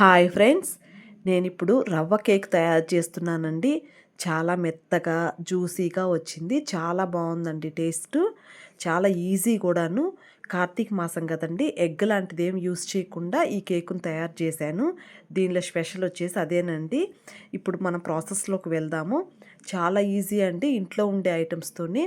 Hi friends నేను ఇప్పుడు రవ్వ కేక్ తయారు చేస్తున్నానండి. చాలా మెత్తగా జ్యూసీగా వచ్చింది. చాలా బాగుందండి టేస్ట్. చాలా ఈజీ కూడాను. కార్తీక మాసం కదండి ఎగ్ లాంటిది ఏం యూస్ చేయకుండా ఈ కేకును తయారు చేశాను. దీనిలో స్పెషల్ వచ్చేసి అదేనండి. ఇప్పుడు మనం ప్రాసెస్లోకి వెళ్దాము. చాలా ఈజీ అండి ఇంట్లో ఉండే ఐటమ్స్తోనే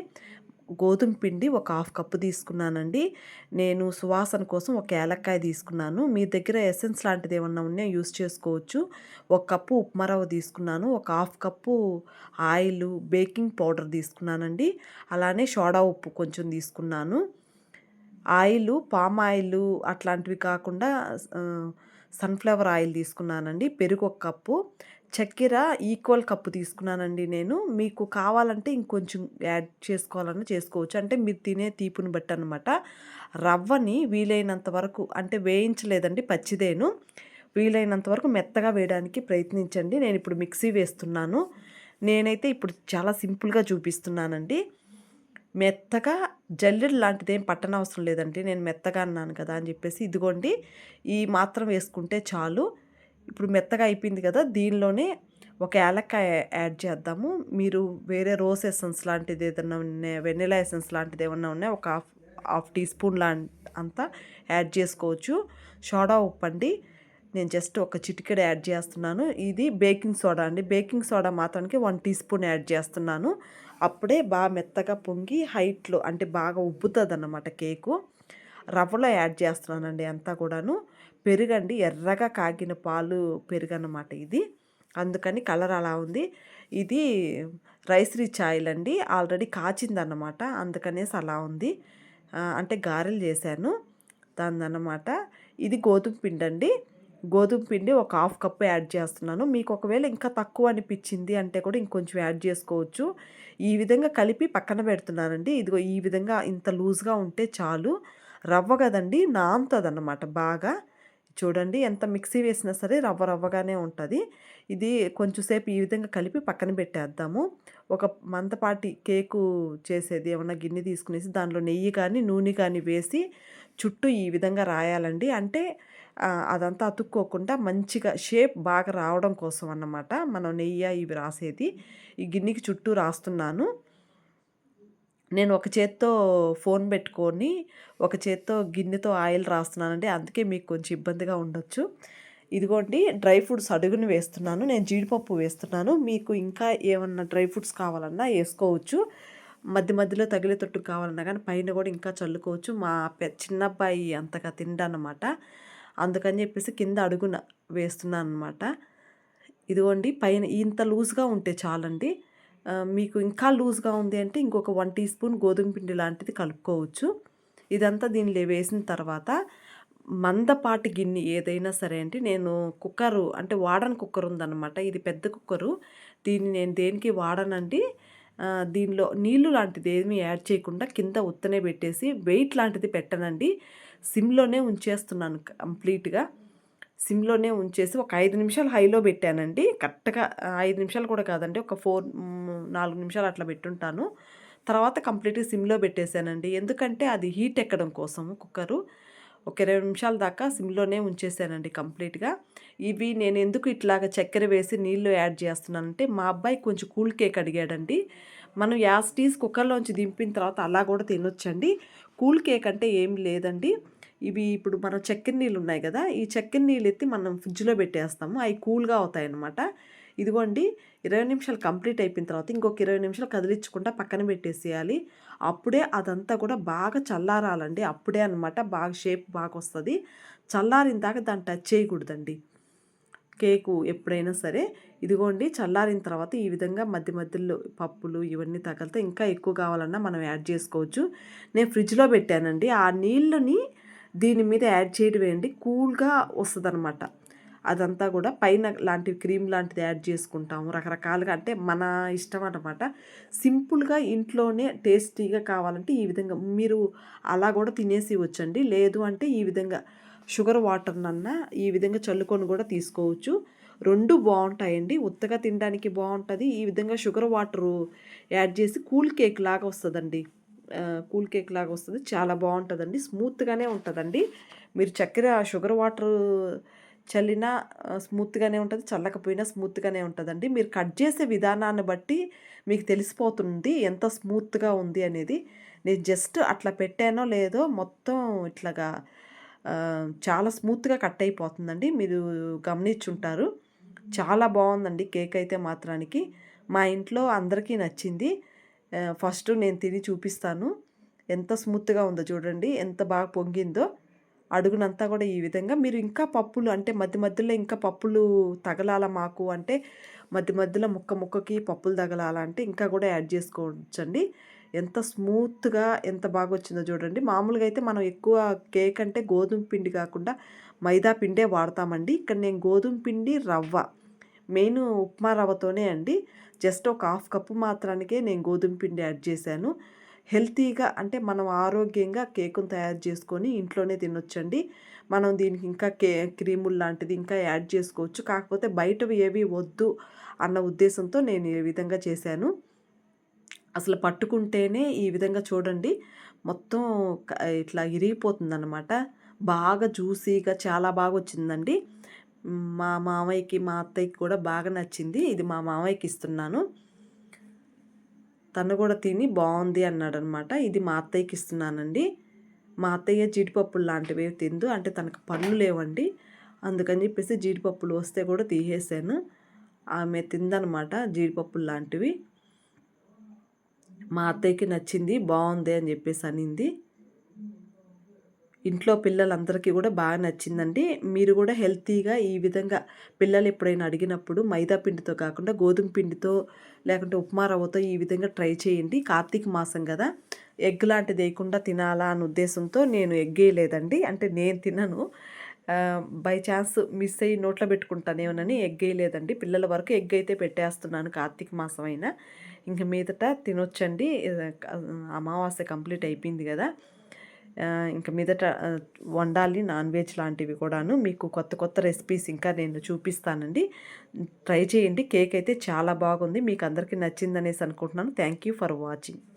గోధుమ పిండి ఒక హాఫ్ కప్పు తీసుకున్నానండి. నేను సువాసన కోసం ఒక ఏలక్కాయ తీసుకున్నాను. మీ దగ్గర ఎసెన్స్ లాంటిది ఏమన్నా ఉన్నా యూస్ చేసుకోవచ్చు. ఒక కప్పు ఉప్మా రవ్వ తీసుకున్నాను. ఒక half cup oil baking powder తీసుకున్నానండి. అలానే సోడా ఉప్పు కొంచెం తీసుకున్నాను. ఆయిల్ పామ్ ఆయిల్ అట్లాంటివి కాకుండా సన్ఫ్లవర్ ఆయిల్ తీసుకున్నానండి. పెరుగు ఒక కప్పు. చక్కెర ఈక్వల్ కప్పు తీసుకున్నానండి నేను. మీకు కావాలంటే ఇంకొంచెం యాడ్ చేసుకోవాలన్నా చేసుకోవచ్చు. అంటే మీరు తినే తీపుని బట్టి అనమాట రవ్వని వీలైనంత వరకు అంటే వేయించలేదండి పచ్చిదేను. వీలైనంత వరకు మెత్తగా వేయడానికి ప్రయత్నించండి. నేను ఇప్పుడు మిక్సీ వేస్తున్నాను. నేనైతే ఇప్పుడు చాలా సింపుల్గా చూపిస్తున్నానండి. మెత్తగా జల్లెడు లాంటిది ఏం పట్టనవసరం లేదండి. నేను మెత్తగా అన్నాను కదా అని చెప్పేసి ఇదిగోండి ఈ మాత్రం వేసుకుంటే చాలు. ఇప్పుడు మెత్తగా అయిపోయింది కదా దీనిలోనే ఒక యాలక్కాయ యాడ్ చేద్దాము. మీరు వేరే రోజ్ ఎసెన్స్ లాంటిది ఏదైనా ఉన్నాయి వెనిలా ఎసెన్స్ లాంటిది ఏమన్నా ఉన్నాయి ఒక హాఫ్ హాఫ్ టీ స్పూన్ లా అంతా యాడ్ చేసుకోవచ్చు. సోడా ఉప్పు అండి. నేను జస్ట్ ఒక చిటికెడ యాడ్ చేస్తున్నాను. ఇది బేకింగ్ సోడా అండి. బేకింగ్ సోడా మాత్రానికి వన్ టీ స్పూన్ యాడ్ చేస్తున్నాను. అప్పుడే బాగా మెత్తగా పొంగి హైట్లో అంటే బాగా ఉబ్బుతుంది అన్నమాట కేకు. రవ్వలో యాడ్ చేస్తున్నానండి అంతా కూడాను. పెరుగండి ఎర్రగా కాగిన పాలు పెరుగు అన్నమాట ఇది. అందుకని కలర్ అలా ఉంది. ఇది రైస్ రిచ్ ఆయిల్ అండి ఆల్రెడీ కాచిందన్నమాట అందుకనేసి అలా ఉంది. అంటే గారెలు చేశాను. దాని అన్నమాట ఇది గోధుమ పిండి అండి గోధుమ పిండి ఒక హాఫ్ కప్ యాడ్ చేస్తున్నాను. మీకు ఒకవేళ ఇంకా తక్కువ అనిపించింది అంటే కూడా ఇంకొంచెం యాడ్ చేసుకోవచ్చు. ఈ విధంగా కలిపి పక్కన పెడుతున్నానండి. ఇదిగో ఈ విధంగా ఇంత లూజ్గా ఉంటే చాలు. రవ్వ కదండి నాంతుంది అన్నమాట బాగా. చూడండి ఎంత మిక్సీ వేసినా సరే రవ్వ రవ్వగానే ఉంటుంది. ఇది కొంచెంసేపు ఈ విధంగా కలిపి పక్కన పెట్టేద్దాము. ఒక మందపాటి కేకు చేసేది ఏమన్నా గిన్నె తీసుకునేసి దానిలో నెయ్యి కానీ నూనె కానీ వేసి చుట్టూ ఈ విధంగా రాయాలండి. అంటే అదంతా అతుక్కోకుండా మంచిగా షేప్ బాగా రావడం కోసం అన్నమాట. మనం నెయ్యి ఇవి రాసేది. ఈ గిన్నెకి చుట్టూ రాస్తున్నాను. నేను ఒక చేత్తో ఫోన్ పెట్టుకొని ఒక చేత్తో గిన్నెతో ఆయిల్ రాస్తున్నానండి. అందుకే మీకు కొంచెం ఇబ్బందిగా ఉండొచ్చు. ఇదిగోండి డ్రై ఫ్రూట్స్ అడుగుని వేస్తున్నాను. నేను జీడిపప్పు వేస్తున్నాను. మీకు ఇంకా ఏమన్నా డ్రై ఫ్రూట్స్ కావాలన్నా వేసుకోవచ్చు. మధ్య మధ్యలో తగిలేటట్టు కావాలన్నా కానీ పైన కూడా ఇంకా చల్లుకోవచ్చు. మా చిన్నబ్బాయి అంతగా తిండనమాట. అందుకని చెప్పేసి కింద అడుగున వేస్తున్నాను అనమాట ఇదిగోండి పైన ఇంత లూజ్గా ఉంటే చాలండి. మీకు ఇంకా లూజ్గా ఉంది అంటే ఇంకొక వన్ టీ స్పూన్ గోధుమ పిండి లాంటిది కలుపుకోవచ్చు. ఇదంతా దీనిలో వేసిన తర్వాత మందపాటి గిన్నె ఏదైనా సరే అండి నేను కుక్కరు అంటే వాడని కుక్కర్ ఉందన్నమాట ఇది పెద్ద కుక్కరు. దీన్ని నేను దేనికి వాడనండి? దీనిలో నీళ్ళు లాంటిది ఏమీ యాడ్ చేయకుండా కింద ఉత్తనే పెట్టేసి వెయిట్ లాంటిది పెట్టనండి. సిమ్లోనే ఉంచేస్తున్నాను కంప్లీట్గా. సిమ్లోనే ఉంచేసి ఒక ఐదు నిమిషాలు హైలో పెట్టానండి. కరెక్ట్గా ఐదు నిమిషాలు కూడా కాదండి. ఒక ఫోర్ నాలుగు నిమిషాలు అట్లా పెట్టుంటాను. తర్వాత కంప్లీట్గా సిమ్లో పెట్టేశానండి. ఎందుకంటే అది హీట్ ఎక్కడం కోసం కుక్కరు. ఒక ఇరవై నిమిషాల దాకా సిమ్లోనే ఉంచేసానండి కంప్లీట్గా. ఇవి నేను ఎందుకు ఇట్లాగ చక్కెర వేసి నీళ్ళు యాడ్ చేస్తున్నానంటే మా అబ్బాయి కొంచెం కూల్ కేక్ అడిగాడండి. మనం యాస్టీస్ కుక్కర్లోంచి దింపిన తర్వాత అలా కూడా తినొచ్చండి. కూల్ కేక్ అంటే ఏం లేదండి. ఇవి ఇప్పుడు మనం చక్కెర నీళ్ళు ఉన్నాయి కదా ఈ చక్కెర నీళ్ళు ఎత్తి మనం ఫ్రిడ్జ్లో పెట్టేస్తాము. అవి కూల్గా అవుతాయి అన్నమాట ఇదిగోండి ఇరవై నిమిషాలు కంప్లీట్ అయిపోయిన తర్వాత ఇంకొక ఇరవై నిమిషాలు కదిలించకుండా పక్కన పెట్టేసేయాలి. అప్పుడే అదంతా కూడా బాగా చల్లారాలండి. అప్పుడే అనమాట బాగా షేప్ బాగా వస్తుంది. చల్లారిన దాకా దాన్ని టచ్ చేయకూడదండి. కేకు ఎప్పుడైనా సరే. ఇదిగోండి చల్లారిన తర్వాత ఈ విధంగా మధ్య మధ్యలో పప్పులు ఇవన్నీ తగిలితే ఇంకా ఎక్కువ కావాలన్నా మనం యాడ్ చేసుకోవచ్చు. నేను ఫ్రిడ్జ్లో పెట్టానండి. ఆ నీళ్ళని దీని మీద యాడ్ చేయడం వేయండి కూల్గా వస్తుంది అనమాట అదంతా కూడా పైన లాంటి క్రీమ్ లాంటిది యాడ్ చేసుకుంటాము. రకరకాలుగా అంటే మన ఇష్టం అనమాట సింపుల్గా ఇంట్లోనే టేస్టీగా కావాలంటే ఈ విధంగా మీరు అలా కూడా తినేసి వచ్చండి. లేదు అంటే ఈ విధంగా షుగర్ వాటర్నన్నా ఈ విధంగా చల్లుకొని కూడా తీసుకోవచ్చు. రెండు బాగుంటాయండి. ఉత్తగా తినడానికి బాగుంటుంది. ఈ విధంగా షుగర్ వాటరు యాడ్ చేసి కూల్ కేక్ లాగా వస్తుందండి. కూల్ కేక్ లాగా వస్తుంది. చాలా బాగుంటుందండి. స్మూత్గానే ఉంటుందండి. మీరు చక్కెర షుగర్ వాటర్ చల్లినా స్మూత్గానే ఉంటుంది చల్లకపోయినా స్మూత్గానే ఉంటుందండి. మీరు కట్ చేసే విధానాన్ని బట్టి మీకు తెలిసిపోతుంది ఎంత స్మూత్గా ఉంది అనేది. నేను జస్ట్ అట్లా పెట్టానో లేదో మొత్తం ఇట్లాగా చాలా స్మూత్గా కట్ అయిపోతుందండి. మీరు గమనించుంటారు. చాలా బాగుందండి కేక్ అయితే మాత్రానికి. మా ఇంట్లో అందరికీ నచ్చింది. ఫస్ట్ నేను తిని చూపిస్తాను. ఎంత స్మూత్గా ఉందో చూడండి ఎంత బాగా పొంగిందో. అడుగునంతా కూడా ఈ విధంగా. మీరు ఇంకా పప్పులు అంటే మధ్య మధ్యలో ఇంకా పప్పులు తగలాల మాకు అంటే మధ్య మధ్యలో ముక్క ముక్కకి పప్పులు తగలాల అంటే ఇంకా కూడా యాడ్ చేసుకోవచ్చండి. ఎంత స్మూత్గా ఎంత బాగా వచ్చిందో చూడండి. మామూలుగా అయితే మనం ఎక్కువ కేక్ అంటే గోధుమ పిండి కాకుండా మైదా పిండే వాడతామండి. ఇక్కడ నేను గోధుమ పిండి రవ్వ మెయిన్ ఉప్మా రవ్వతోనే అండి. జస్ట్ ఒక హాఫ్ కప్పు మాత్రానికే నేను గోధుమ పిండి యాడ్ చేశాను. హెల్తీగా అంటే మనం ఆరోగ్యంగా కేకును తయారు చేసుకొని ఇంట్లోనే తినొచ్చండి. మనం దీనికి ఇంకా కే క్రీములు లాంటిది ఇంకా యాడ్ చేసుకోవచ్చు. కాకపోతే బయటవి ఏవి వద్దు అన్న ఉద్దేశంతో నేను ఈ విధంగా చేశాను. అసలు పట్టుకుంటేనే ఈ విధంగా చూడండి మొత్తం ఇట్లా ఇరిగిపోతుందన్నమాట. బాగా జ్యూసీగా చాలా బాగా వచ్చిందండి మా మామయ్యకి మా అత్తయ్యకి కూడా బాగా నచ్చింది. ఇది మా మామయ్యకి ఇస్తున్నాను. తను కూడా తిని బాగుంది అన్నాడు అనమాట ఇది మా అత్తయ్యకి ఇస్తున్నానండి. మా అత్తయ్య జీడిపప్పులు లాంటివి తిందు. అంటే తనకు పళ్ళు లేవండి. అందుకని చెప్పేసి జీడిపప్పులు వస్తే కూడా తీసేసాను. ఆమె తిందనమాట జీడిపప్పులు లాంటివి. మా అత్తయ్యకి నచ్చింది బాగుంది అని చెప్పేసి అనింది. ఇంట్లో పిల్లలందరికీ కూడా బాగా నచ్చిందండి. మీరు కూడా హెల్తీగా ఈ విధంగా పిల్లలు ఎప్పుడైనా అడిగినప్పుడు మైదా పిండితో కాకుండా గోధుమ పిండితో లేకుంటే ఉప్మా రవ్వతో ఈ విధంగా ట్రై చేయండి. కార్తీక మాసం కదా. ఎగ్ లాంటిది వేయకుండా తినాలా అన్న ఉద్దేశంతో నేను ఎగ్ వేయలేదండి. అంటే నేను తినను. బై ఛాన్స్ మిస్ అయ్యి నోట్లో పెట్టుకుంటానేమోనని ఎగ్ వేయలేదండి. పిల్లల వరకు ఎగ్ అయితే పెట్టేస్తున్నాను కార్తీక మాసం అయినా ఇంక మీదట తినొచ్చండి. అమావాస్య కంప్లీట్ అయిపోయింది కదా. ఇంక మీదట వండాలి నాన్ వెజ్ లాంటివి కూడాను. మీకు కొత్త కొత్త రెసిపీస్ ఇంకా నేను చూపిస్తానండి. ట్రై చేయండి. కేక్ అయితే చాలా బాగుంది. మీకు అందరికీ నచ్చిందనేసి అనుకుంటున్నాను. Thank you for watching.